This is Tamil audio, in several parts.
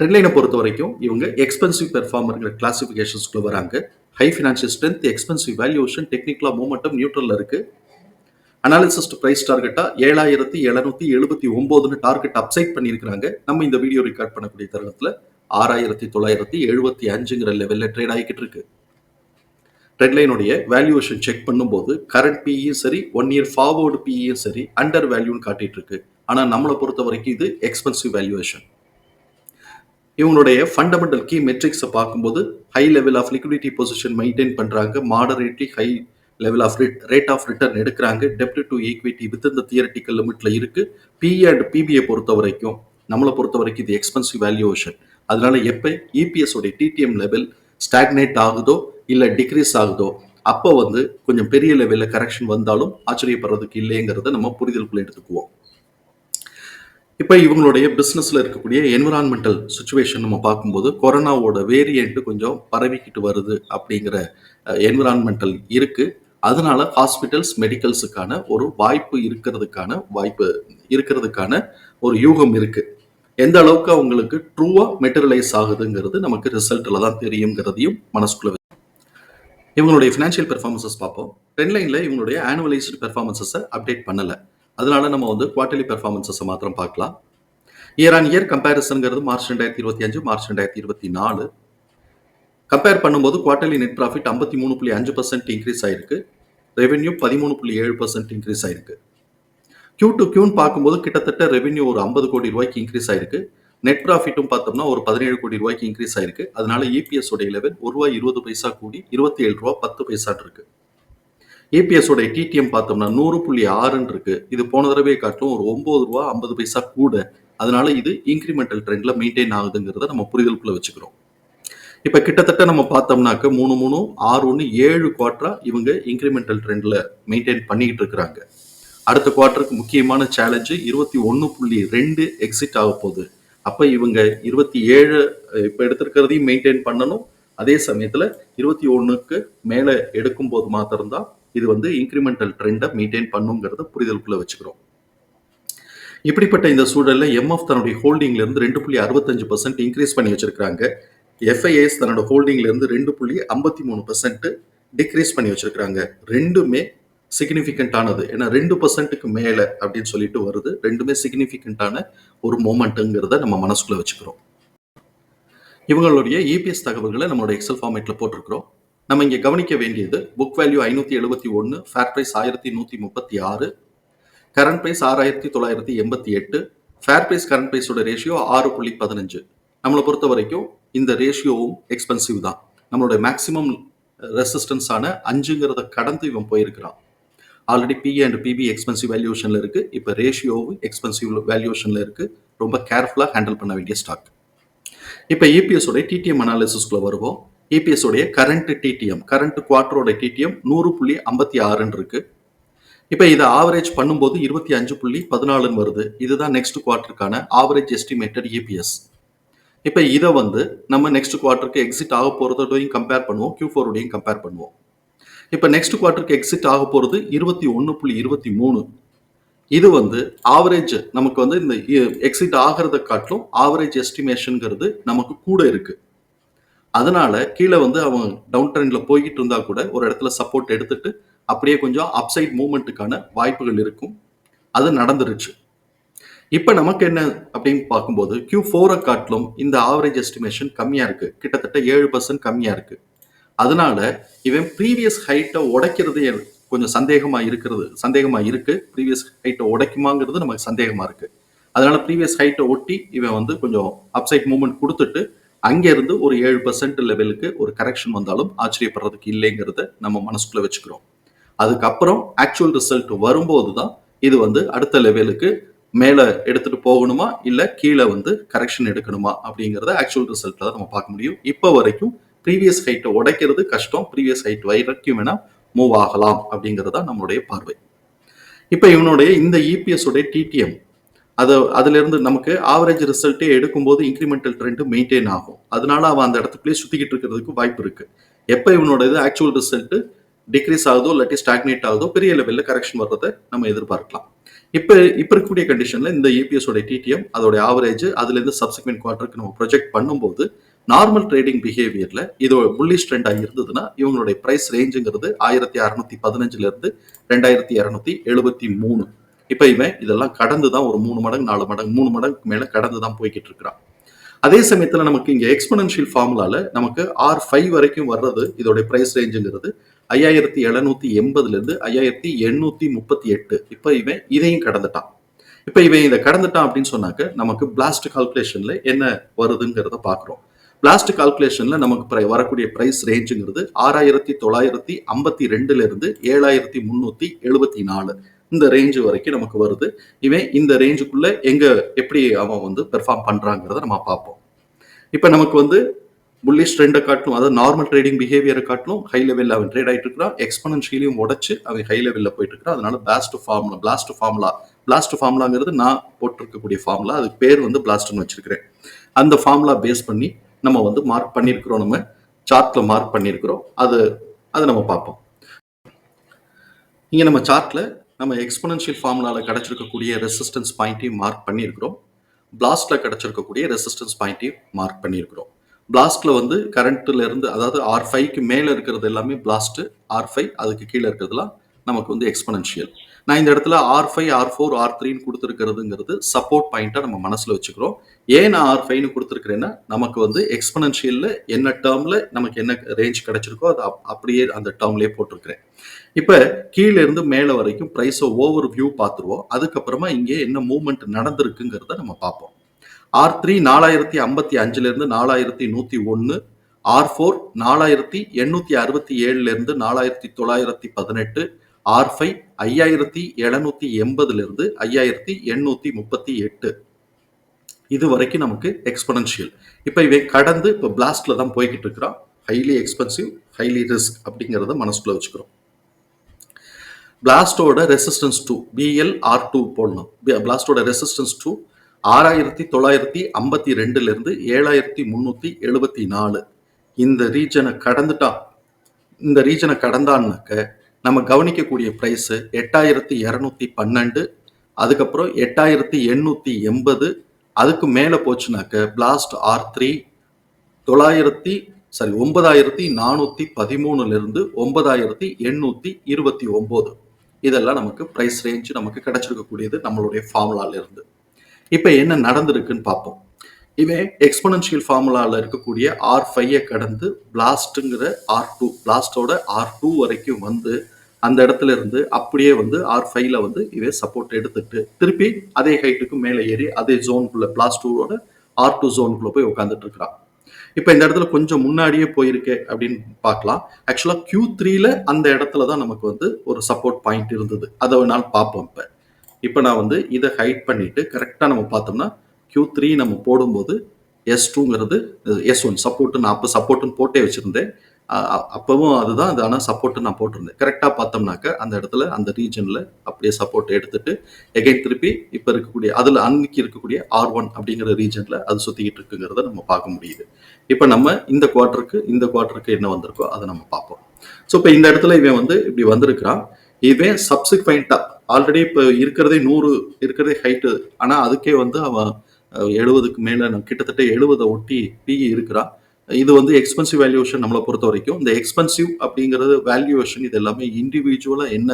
ட்ரெண்ட்லைனை பொறுத்த வரைக்கும் இவங்க எக்ஸ்பென்சிவ் பெர்ஃபார்மருங்கிற கிளாசிஃபிகேஷன்ஸ்குள்ள வராங்க. High financial strength expensive valuation டெக்னிக்கலாக மூமெண்டம் நியூட்ரலில் இருக்குது அனாலிசிஸ்ட் ப்ரைஸ் டார்கெட்டாக ஏழாயிரத்தி எழுநூத்தி எழுபத்தி ஒம்போதுன்னு டார்கெட் அப்சைட் பண்ணியிருக்கிறாங்க. நம்ம இந்த வீடியோ ரெக்கார்ட் பண்ணக்கூடிய தருணத்தில் ஆறாயிரத்தி தொள்ளாயிரத்தி எழுபத்தி அஞ்சுங்கிற லெவலில் ட்ரேட் ஆகிக்கிட்டு இருக்கு. ட்ரெட்லைனுடைய வேல்யூவேஷன் செக் பண்ணும்போது கரண்ட் பிஇயும் சரி ஒன் இயர் ஃபார்வர்டு பிஇயும் சரி அண்டர் வேல்யூன்னு காட்டிட்டு இருக்கு. ஆனால் நம்மளை பொறுத்த வரைக்கும் இது எக்ஸ்பென்சிவ் வேல்யூவேஷன் இவங்களுடைய ஃபண்டமெண்டல் கீ மெட்ரிக்ஸை பார்க்கும்போது high level of liquidity position maintain பண்ணுறாங்க moderately high level of rate of return எடுக்கிறாங்க. டெப்ட் டு ஈக்விட்டி வித் இந்த தியரட்டிக்கல் லிமிட்ல இருக்கு. பி அண்ட் பிபிஐ பொறுத்த வரைக்கும் நம்மளை பொறுத்த வரைக்கும் இது எக்ஸ்பென்சிவ் வேல்யூவேஷன் அதனால எப்போ இபிஎஸ் உடைய டிடிஎம் லெவல் ஸ்டாக்னேட் ஆகுதோ இல்லை டிக்ரீஸ் ஆகுதோ அப்போ வந்து கொஞ்சம் பெரிய லெவலில் கரெக்ஷன் வந்தாலும் ஆச்சரியப்படுறதுக்கு இல்லைங்கிறத நம்ம புரிதலுக்குள்ள எடுத்துக்குவோம். இப்போ இவங்களுடைய பிஸ்னஸில் இருக்கக்கூடிய என்விரான்மெண்டல் சுச்சுவேஷன் நம்ம பார்க்கும்போது கொரோனாவோட வேரியண்ட்டு கொஞ்சம் பரவிக்கிட்டு வருது அப்படிங்கிற என்விரான்மெண்டல் இருக்குது அதனால ஹாஸ்பிட்டல்ஸ் மெடிக்கல்ஸுக்கான ஒரு வாய்ப்பு இருக்கிறதுக்கான வாய்ப்பு இருக்கிறதுக்கான ஒரு யூகம் இருக்குது எந்த அளவுக்கு அவங்களுக்கு ட்ரூவாக மெட்டரலைஸ் ஆகுதுங்கிறது நமக்கு ரிசல்ட்டில் தான் தெரியுங்கிறதையும் மனசுக்குள்ள இவங்களுடைய ஃபினான்ஷியல் பெர்ஃபார்மன்சஸ் பார்ப்போம். ட்ரெண்ட்லைனில் இவங்களுடைய ஆனுவலைஸ்டு பெர்ஃபார்மன்சஸை அப்டேட் பண்ணலை. அதனால நம்ம வந்து குவார்டர்லி பெர்ஃபார்மன்சஸை மாத்திரம் பார்க்கலாம். இயர் ஆன் இயர் கம்பேரிசனுங்கிறது மார்ச் ரெண்டாயிரத்தி இருபத்தி அஞ்சு மார்ச் ரெண்டாயிரத்தி இருபத்தி நாலு. கம்பேர் பண்ணும்போது குவார்டர்லி நெட் ப்ராஃபிட் ஐம்பத்தி மூணு புள்ளி அஞ்சு பர்சன்ட் இன்க்ரீஸ் ஆயிருக்கு. ரெவென்யூ பதிமூணு புள்ளி ஏழு பர்சன்ட் இன்க்ரீஸ் ஆயிருக்கு. கியூ டு கியூன்னு பார்க்கும்போது கிட்டத்தட்ட ரெவென்யூ ஒரு ஐம்பது கோடி ரூபாய்க்கு இன்க்ரீஸ் ஆயிருக்கு. நெட் ப்ராஃபிட்டும் பார்த்தோம்னா ஒரு பதினேழு கோடி ரூபாய்க்கு இன்க்ரீஸ் ஆயிருக்கு. அதனால இபிஎஸ் உடைய லெவல் ஒரு ரூபாய் இருபது பைசா கூடி இருபத்தி ஏழு ரூபா பத்து பைசாட்டு இருக்கு. ஏபிஎஸ் உடைய டிடிஎம் பார்த்தோம்னா நூறு புள்ளி ஆறுன்னு இருக்கு. இது போன தடவை காட்டும் ஒரு ஒன்பது ரூபா ஐம்பது பைசா கூட. அதனால இது இன்க்ரிமெண்டல் ட்ரெண்ட்ல மெயின்டைன் ஆகுதுங்கிறத நம்ம புரிதலுக்குள்ள வச்சுக்கிறோம். இப்ப கிட்டத்தட்ட நம்ம பார்த்தோம்னாக்க மூணு மூணு ஆறு ஒன்று ஏழு குவார்டரா இவங்க இன்க்ரிமெண்டல் ட்ரெண்ட்ல மெயின்டைன் பண்ணிக்கிட்டு இருக்கிறாங்க. அடுத்த குவார்டருக்கு முக்கியமான சேலஞ்சு இருபத்தி ஒன்று புள்ளி ரெண்டு எக்ஸிட் ஆக போகுது. அப்போ இவங்க இருபத்தி ஏழு இப்போ எடுத்திருக்கிறதையும் மெயின்டைன் பண்ணணும். அதே சமயத்தில் இருபத்தி ஒன்றுக்கு மேலே எடுக்கும்போது மாத்திரம்தான் இது வந்து இன்க்ரிமெண்டல் ட்ரெண்டை மெயின்டைன் பண்ணுங்கிறத புரிதலுக்குள்ள வச்சுக்கிறோம். இப்படிப்பட்ட இந்த சூழலில் எம்எஃப் தன்னுடைய ஹோல்டிங்ல இருந்து ரெண்டு புள்ளி அறுபத்தஞ்சு பர்சன்ட் இன்க்ரீஸ் பண்ணி வச்சிருக்காங்க எஃப்ஐஎஸ் தன்னோட ஹோல்டிங்ல இருந்து ரெண்டு புள்ளி ஐம்பத்தி மூணு பர்சன்ட் டிக்ரீஸ் பண்ணி வச்சிருக்காங்க ரெண்டுமே சிக்னிஃபிகண்டானது ஏன்னா ரெண்டு பர்சன்ட்டுக்கு மேல அப்படின்னு சொல்லிட்டு வருது. ரெண்டுமே சிக்னிஃபிகண்டான ஒரு மூமெண்ட்டுங்கிறத நம்ம மனசுக்குள்ள வச்சுக்கிறோம். இவங்களுடைய இபிஎஸ் தகவல்களை நம்மளோட எக்ஸல் ஃபார்மேட்டில் போட்டிருக்கிறோம். நம்ம இங்கே கவனிக்க வேண்டியது புக் வேல்யூ ஐநூற்றி எழுபத்தி ஒன்று ஃபேர் ப்ரைஸ் ஆயிரத்தி நூற்றி முப்பத்தி ஆறு கரண்ட் ப்ரைஸ் ஆறாயிரத்தி தொள்ளாயிரத்தி எண்பத்தி எட்டு ஃபேர் ப்ரைஸ் கரண்ட் ப்ரைஸோட ரேஷியோ ஆறு புள்ளி பதினஞ்சு. நம்மளை பொறுத்த வரைக்கும் இந்த ரேஷியோவும் எக்ஸ்பென்சிவ் தான். நம்மளோட மேக்ஸிமம் ரெசிஸ்டன்ஸான அஞ்சுங்கிறத கடந்து இவன் போயிருக்கிறான். Already P and PB expensive வேல்யூஷனில் இருக்குது இப்போ ரேஷியோவும் எக்ஸ்பென்சிவ் வேல்யூஷனில் இருக்குது ரொம்ப கேர்ஃபுல்லாக ஹேண்டில் பண்ண வேண்டிய ஸ்டாக் இப்போ இபிஎஸ் உடைய டிடிஎம் அனாலிசிஸ்க்குள்ளே வருவோம். இபிஎஸ் உடைய கரண்ட் டிடிஎம் கரண்ட் குவார்டரோட டிடிஎம் நூறு புள்ளி ஐம்பத்தி ஆறுன்னு இருக்கு. இப்போ இதை ஆவரேஜ் பண்ணும்போது இருபத்தி அஞ்சு புள்ளி பதினாலுன்னு வருது. இதுதான் நெக்ஸ்ட் குவார்டருக்கான ஆவரேஜ் எஸ்டிமேட்டட் இபிஎஸ் இப்போ இதை வந்து நம்ம நெக்ஸ்ட் குவார்டருக்கு எக்ஸிட் ஆக போகிறதோடையும் கம்பேர் பண்ணுவோம் கியூ ஃபோரோடையும் கம்பேர் பண்ணுவோம். இப்போ நெக்ஸ்ட் குவார்டருக்கு எக்ஸிட் ஆக போகிறது இருபத்தி ஒன்று புள்ளி இருபத்தி மூணு. இது வந்து ஆவரேஜ் நமக்கு வந்து இந்த e, எக்ஸிட் ஆகிறத காட்டிலும் ஆவரேஜ் எஸ்டிமேஷனுங்கிறது நமக்கு கூட இருக்குது அதனால கீழே வந்து அவன் டவுன் ட்ரெண்ட்ல போய்கிட்டு இருந்தா கூட ஒரு இடத்துல சப்போர்ட் எடுத்துட்டு அப்படியே கொஞ்சம் அப்சைட் மூவ்மெண்ட்டுக்கான வாய்ப்புகள் இருக்கும். அது நடந்துருச்சு. இப்போ நமக்கு என்ன அப்படின்னு பார்க்கும்போது கியூ ஃபோரை காட்டிலும் இந்த ஆவரேஜ் எஸ்டிமேஷன் கம்மியாக இருக்கு. கிட்டத்தட்ட ஏழு பர்சன்ட் கம்மியாக இருக்கு. அதனால இவன் ப்ரீவியஸ் ஹைட்டை உடைக்கிறது கொஞ்சம் சந்தேகமா இருக்கிறது சந்தேகமா இருக்கு. ப்ரீவியஸ் ஹைட்டை உடைக்குமாங்கிறது நமக்கு சந்தேகமா இருக்கு. அதனால ப்ரீவியஸ் ஹைட்டை ஒட்டி இவன் வந்து கொஞ்சம் அப்சைட் மூவ்மெண்ட் கொடுத்துட்டு அங்கேருந்து ஒரு ஏழு பர்சன்ட் லெவலுக்கு ஒரு கரெக்ஷன் வந்தாலும் ஆச்சரியப்படுறதுக்கு இல்லைங்கிறத நம்ம மனசுக்குள்ள வச்சுக்கிறோம். அதுக்கப்புறம் ஆக்சுவல் ரிசல்ட் வரும்போது தான் இது வந்து அடுத்த லெவலுக்கு மேலே எடுத்துட்டு போகணுமா? இல்லை கீழே வந்து கரெக்ஷன் எடுக்கணுமா? அப்படிங்கிறத ஆக்சுவல் ரிசல்ட்டில் தான் நம்ம பார்க்க முடியும். இப்போ வரைக்கும் ப்ரீவியஸ் ஹைட்டை உடைக்கிறது கஷ்டம் ப்ரீவியஸ் ஹைட் வரைக்கும் வேணால் மூவ் ஆகலாம் அப்படிங்கிறது தான் நம்மளுடைய பார்வை. இப்போ இவனுடைய இந்த இபிஎஸ் உடைய டிடிஎம் அது அதுலேருந்து நமக்கு ஆவரேஜ் ரிசல்ட்டே எடுக்கும்போது இன்க்ரிமெண்டல் ட்ரெண்ட் மெயின்டைன் ஆகும். அதனால அவன் அந்த இடத்துக்குள்ளேயே சுற்றிக்கிட்டு இருக்கிறதுக்கு வாய்ப்பு இருக்குது எப்போ இவனோட இது ஆக்சுவல் ரிசல்ட்டு டிக்ரீஸ் ஆகுதோ இல்லாட்டி ஸ்டாக்னேட் ஆகுதோ பெரிய லெவலில் கரெக்ஷன் வர்றதை நம்ம எதிர்பார்க்கலாம். இப்போ இப்போ இருக்கக்கூடிய கண்டிஷனில் இந்த ஏபிஎஸோட டிடிஎம் அதோட ஆவரேஜ் அதுலேருந்து சப்சிக்வெண்ட் குவார்ட்டருக்கு நம்ம ப்ரொஜெக்ட் பண்ணும்போது நார்மல் ட்ரேடிங் பிஹேவியரில் இது புள்ளி ஸ்ட்ரெண்டாக இருந்ததுன்னா இவங்களுடைய ப்ரைஸ் ரேஞ்சுங்கிறது ஆயிரத்தி அறநூத்தி பதினஞ்சுலேருந்து ரெண்டாயிரத்தி இரநூத்தி எழுபத்தி மூணு. இப்போ இவன் இதெல்லாம் கடந்து தான் ஒரு மூணு மடங்கு நாலு மடங்கு மூணு மடங்கு மேல கடந்து தான் போய்கிட்டு இருக்கிறான். அதே சமயத்துல நமக்கு இங்க எக்ஸ்பனன்ஷியல் ஃபார்முலாவில் நமக்கு ஆர் ஃபைவ் வரைக்கும் வர்றது இதோட பிரைஸ் ரேஞ்சுங்கிறது ஐயாயிரத்தி எழுநூத்தி எண்பதுல இருந்து ஐயாயிரத்தி எண்ணூத்தி முப்பத்தி எட்டு. இப்போ இவன் இதையும் கடந்துட்டான். இப்போ இவன் இதை கடந்துட்டான் அப்படின்னு சொன்னாக்க நமக்கு பிளாஸ்ட் கால்குலேஷன்ல என்ன வருதுங்கிறத பாக்குறோம் பிளாஸ்ட் கால்குலேஷன்ல நமக்கு வரக்கூடிய பிரைஸ் ரேஞ்சுங்கிறது ஆறாயிரத்தி தொள்ளாயிரத்தி ஐம்பத்தி ரெண்டுலேருந்து ஏழாயிரத்தி முன்னூத்தி எழுபத்தி நாலு. இந்த ரேஞ்சு வரைக்கும் நமக்கு வருது. இவன் இந்த ரேஞ்சுக்குள்ள எங்க எப்படி அவன் வந்து பெர்ஃபார்ம் பண்றாங்கிறத நம்ம பார்ப்போம். இப்போ நமக்கு வந்து புல்லிஷ் ட்ரெண்டை காட்டிலும் அதாவது நார்மல் ட்ரேடிங் பிஹேவியரை காட்டிலும் ஹை லெவலில் அவன் ட்ரேட் ஆயிட்டு இருக்கிறான். எக்ஸ்பனன்ஷியலையும் உடச்சு அவன் ஹை லெவலில் போயிட்டு இருக்கிறான். அதனால blast formula blast formula blast ஃபார்முலாங்கிறது நான் போட்டிருக்கக்கூடிய ஃபார்முலா அதுக்கு பேர் வந்து பிளாஸ்ட்னு வச்சிருக்கிறேன். அந்த ஃபார்முலா பேஸ் பண்ணி நம்ம வந்து மார்க் பண்ணியிருக்கிறோம் நம்ம சார்ட்ல மார்க் பண்ணியிருக்கிறோம். அது அதை நம்ம பார்ப்போம். இங்கே நம்ம சார்ட்ல நம்ம எக்ஸ்பனன்ஷியல் ஃபார்முலாவில் கிடச்சிருக்கக்கூடிய ரெசிஸ்டன்ஸ் பாயிண்ட்டையும் மார்க் பண்ணியிருக்கிறோம். பிளாஸ்ட்ல கிடைச்சிருக்கக்கூடிய ரெசிஸ்டன்ஸ் பாயிண்ட்டையும் மார்க் பண்ணியிருக்கிறோம். பிளாஸ்ட்ல வந்து கரண்ட்ல இருந்து அதாவது ஆர் ஃபைவ்க்கு மேலே இருக்கிறது எல்லாமே பிளாஸ்ட் ஆர் ஃபைவ் அதுக்கு கீழே இருக்கிறதுலாம் நமக்கு வந்து எக்ஸ்பனன்ஷியல் நான் இந்த இடத்துல R five R four R த்ரீன்னு கொடுத்துருக்கிறதுங்கிறது சப்போர்ட் பாயிண்ட்டாக நம்ம மனசில் வச்சுக்கிறோம். ஏன் நான் ஆர் ஃபைவ்னு கொடுத்துருக்கிறேன்னா நமக்கு வந்து எக்ஸ்பனன்ஷியலில் என்ன டேர்மில் நமக்கு என்ன ரேஞ்ச் கிடைச்சிருக்கோ அது அப்- அப்படியே அந்த டேர்ம்லேயே போட்டிருக்கிறேன். இப்போ கீழே இருந்து மேலே வரைக்கும் ப்ரைஸை ஓவர் வியூ பார்த்துருவோம். அதுக்கப்புறமா இங்கே என்ன மூவ்மெண்ட் நடந்திருக்குங்கிறத நம்ம பார்ப்போம். ஆர் த்ரீ நாலாயிரத்தி ஐம்பத்தி அஞ்சுலேருந்து நாலாயிரத்தி நூற்றி ஒன்று ஆர் ஃபோர் நாலாயிரத்தி எண்ணூற்றி அறுபத்தி ஏழுலேருந்து நாலாயிரத்தி தொள்ளாயிரத்தி பதினெட்டு ஆர் ஃபைவ் ஐயாயிரத்தி எழுநூத்தி எண்பதுலேருந்து ஐயாயிரத்தி எண்ணூற்றி முப்பத்தி எட்டு. இது வரைக்கும் நமக்கு எக்ஸ்பனன்ஷியல் இப்போ இவை கடந்து இப்போ பிளாஸ்டில் தான் போய்கிட்டு இருக்கிறான் ஹைலி எக்ஸ்பென்சிவ் ஹைலி ரிஸ்க் அப்படிங்கிறத மனசுக்குள்ள வச்சுக்கிறோம். பிளாஸ்டோட resistance two BL R two போடணும். பிளாஸ்டோட ரெசிஸ்டன்ஸ் டூ ஆறாயிரத்தி தொள்ளாயிரத்தி ஐம்பத்தி ரெண்டுலேருந்து ஏழாயிரத்தி முந்நூற்றி எழுபத்தி நாலு. இந்த ரீஜனை கடந்துட்டான் இந்த ரீஜனை கடந்தான்னாக்க நம்ம கவனிக்கக்கூடிய ப்ரைஸு எட்டாயிரத்தி இரநூத்தி பன்னெண்டு அதுக்கப்புறம் எட்டாயிரத்தி எண்ணூற்றி எண்பது அதுக்கு மேலே போச்சுனாக்க பிளாஸ்ட் ஆர் த்ரீ தொள்ளாயிரத்தி சாரி ஒன்பதாயிரத்தி நானூற்றி பதிமூணுலேருந்து ஒன்பதாயிரத்தி எண்ணூற்றி இருபத்தி ஒம்பது இதெல்லாம் நமக்கு ப்ரைஸ் ரேஞ்சு நமக்கு கிடைச்சிருக்கக்கூடியது நம்மளுடைய ஃபார்முலாலேருந்து இப்போ என்ன நடந்திருக்குன்னு பார்ப்போம். இவன் எக்ஸ்பனன்ஷியல் ஃபார்முலாவில் இருக்கக்கூடிய ஆர் ஃபைவை கடந்து பிளாஸ்ட்டுங்கிற ஆர் டூ பிளாஸ்டோட ஆர் டூ வரைக்கும் வந்து அந்த இடத்துல இருந்து அப்படியே வந்து ஆர் ஃபைவ்ல வந்து இதே சப்போர்ட் எடுத்துட்டு திருப்பி அதே ஹைட்டுக்கு மேலே ஏறி அதே ஜோனுக்குள்ள பிளாஸ் டூவோட ஆர் டூ ஜோனுக்குள்ள போய் உட்காந்துட்டு இருக்கிறான். இப்போ இந்த இடத்துல கொஞ்சம் முன்னாடியே போயிருக்கே அப்படின்னு பார்க்கலாம். ஆக்சுவலாக கியூ த்ரீல அந்த இடத்துல தான் நமக்கு வந்து ஒரு சப்போர்ட் பாயிண்ட் இருந்தது. அதை நான் பார்ப்போம் இப்போ. இப்போ நான் வந்து இதை ஹைட் பண்ணிட்டு கரெக்டாக நம்ம பார்த்தோம்னா கியூ த்ரீ நம்ம போடும்போது எஸ் டூங்கிறது எஸ் ஒன் சப்போர்ட்டு நான் அப்போ சப்போர்ட்டுன்னு போட்டே வச்சுருந்தேன். அப்போவும் அதுதான் அது ஆனால் சப்போர்ட்டு நான் போட்டிருந்தேன். கரெக்டாக பார்த்தோம்னாக்க அந்த இடத்துல அந்த ரீஜனில் அப்படியே சப்போர்ட் எடுத்துட்டு எகைன் திருப்பி இப்போ இருக்கக்கூடிய அதில் அன்னைக்கு இருக்கக்கூடிய ஆர் ஒன் அப்படிங்கிற ரீஜனில் அது சுற்றிக்கிட்டு இருக்குங்கிறத நம்ம பார்க்க முடியுது. இப்போ நம்ம இந்த குவார்ட்டருக்கு இந்த குவார்ட்டருக்கு என்ன வந்திருக்கோ அதை நம்ம பார்ப்போம். ஸோ இப்போ இந்த இடத்துல இவன் வந்து இப்படி வந்திருக்கிறான். இவன் சப்சிக்வெண்ட்டாக ஆல்ரெடி இப்போ இருக்கிறதே நூறு இருக்கிறதே ஹைட்டு ஆனால் அதுக்கே வந்து அவன் எழுபதுக்கு மேலே கிட்டத்தட்ட எழுபதை ஒட்டி பிஇ இருக்கிறான். இது வந்து எக்ஸ்பென்சிவ் வேல்யூவேஷன் நம்மளை பொறுத்த வரைக்கும். இந்த எக்ஸ்பென்சிவ் அப்படிங்கிறது வேல்யூவேஷன் இது எல்லாமே இண்டிவிஜுவலாக என்ன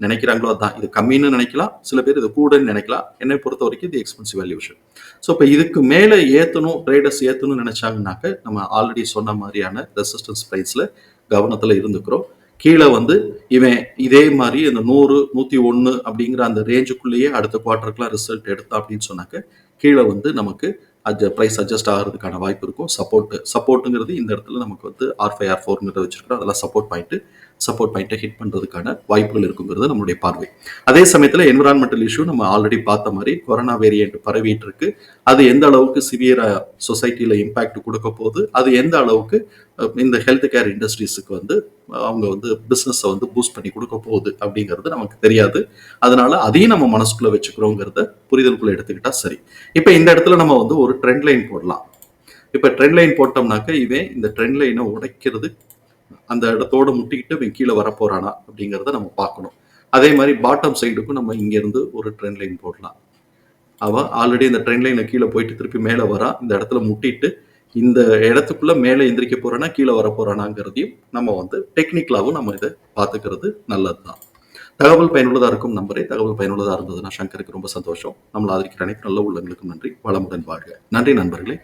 நினைக்கிறாங்களோ அதான். இது கம்மின்னு நினைக்கலாம் சில பேர் இது கூடன்னு நினைக்கலாம். என்னை பொறுத்த வரைக்கும் இது எக்ஸ்பென்சிவ் வேல்யூவேஷன் ஸோ இப்போ இதுக்கு மேலே ஏற்றணும் ட்ரேடர்ஸ் ஏற்றணும்னு நினைச்சாங்கன்னாக்க நம்ம ஆல்ரெடி சொன்ன மாதிரியான ரெசிஸ்டன்ஸ் ப்ரைஸில் கவனத்தில் இருந்துக்கிறோம். கீழே வந்து இவன் இதே மாதிரி இந்த நூறு நூற்றி ஒன்று அப்படிங்கிற அந்த ரேஞ்சுக்குள்ளேயே அடுத்த குவார்ட்டருக்குலாம் ரிசல்ட் எடுத்தான் அப்படின்னு சொன்னாக்க கீழே வந்து நமக்கு அட்ஜ ப்ரைஸ் அட்ஜஸ்ட் ஆகிறதுக்கான வாய்ப்பு இருக்கும். சப்போர்ட்டு சப்போர்ட்டுங்கிறது இந்த இடத்துல நமக்கு வந்து ஆர் ஃபைவ் ஆர் ஃபோர்ங்கிறத வச்சுருக்கோம் அதெல்லாம் சப்போர்ட் பாயிண்ட்டு சப்போர்ட் பாயிண்ட்டை ஹிட் பண்ணுறதுக்கான வாய்ப்புகள் இருக்குங்கிறது நம்மளுடைய பார்வை. அதே சமயத்தில் என்விரான்மெண்டல் இஷ்யூ நம்ம ஆல்ரெடி பார்த்த மாதிரி கொரோனா வேரியன்ட் பரவிட்டு இருக்கு அது எந்த அளவுக்கு சிவியரா சொசைட்டியில் இம்பாக்ட் கொடுக்க போகுது? அது எந்த அளவுக்கு இந்த ஹெல்த் கேர் இண்டஸ்ட்ரீஸுக்கு வந்து அவங்க வந்து பிஸ்னஸை வந்து பூஸ்ட் பண்ணி கொடுக்க போகுது அப்படிங்கிறது நமக்கு தெரியாது. அதனால அதையும் நம்ம மனசுக்குள்ள வச்சுக்கிறோங்கிறத புரிதலுக்குள்ள எடுத்துக்கிட்டா சரி. இப்போ இந்த இடத்துல நம்ம வந்து ஒரு ட்ரெண்ட் லைன் போடலாம். இப்போ ட்ரெண்ட் லைன் போட்டோம்னாக்க இவன் இந்த ட்ரெண்ட் லைனை உடைக்கிறது அந்த இடத்தோட முட்டிக்கிட்டு இவன் கீழே வரப்போறானா அப்படிங்கிறத நம்ம பார்க்கணும். அதே மாதிரி பாட்டம் சைடுக்கும் நம்ம இங்கேருந்து ஒரு ட்ரெயின் லைன் போடலாம். அவன் ஆல்ரெடி இந்த ட்ரெயின் லைனை கீழே போயிட்டு திருப்பி மேலே வரா. இந்த இடத்துல முட்டிட்டு இந்த இடத்துக்குள்ள மேலே எந்திரிக்க போறானா கீழே வர போறானாங்கிறதையும் நம்ம வந்து டெக்னிக்கலாகவும் நம்ம இதை பார்த்துக்கிறது நல்லது தான் தகவல் பயனுள்ளதாக இருக்கும் நம்பரே. தகவல் பயனுள்ளதாக இருந்ததுன்னா சங்கருக்கு ரொம்ப சந்தோஷம். நம்மளை ஆதரிக்கிற அனைத்து நல்ல உள்ளங்களுக்கும் நன்றி. வளமுடன் வாழ்க. நன்றி நண்பர்களே.